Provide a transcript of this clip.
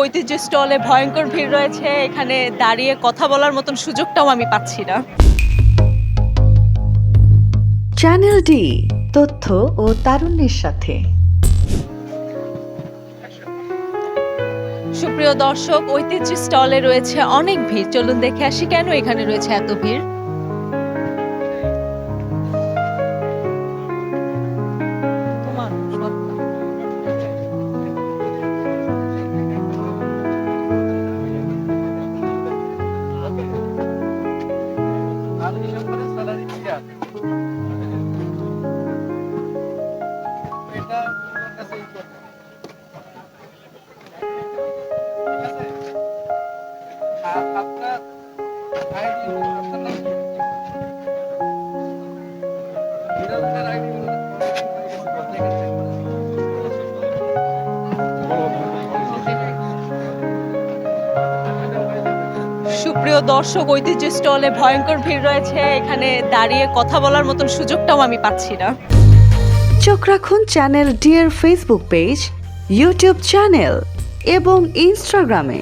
ঐতিহ্য স্টলে ভয়ঙ্কর ভিড় রয়েছে এখানে দাঁড়িয়ে কথা বলার মতন সুযোগটাও আমি পাচ্ছি না। চ্যানেল ডি তথ্য ও তারুণ্যের সাথে। সুপ্রিয় দর্শক ঐতিহ্য স্টলে রয়েছে অনেক ভিড়। চলুন দেখে আসি কেন এখানে রয়েছে এত ভিড়। আপনার সুপ্রিয় দর্শক, ঐতিহ্য স্টলে ভয়ঙ্কর ভিড় রয়েছে। এখানে দাঁড়িয়ে কথা বলার মতন সুযোগটাও আমি পাচ্ছি না। চোখ রাখুন channel dear Facebook page, YouTube channel এবং ইনস্টাগ্রামে।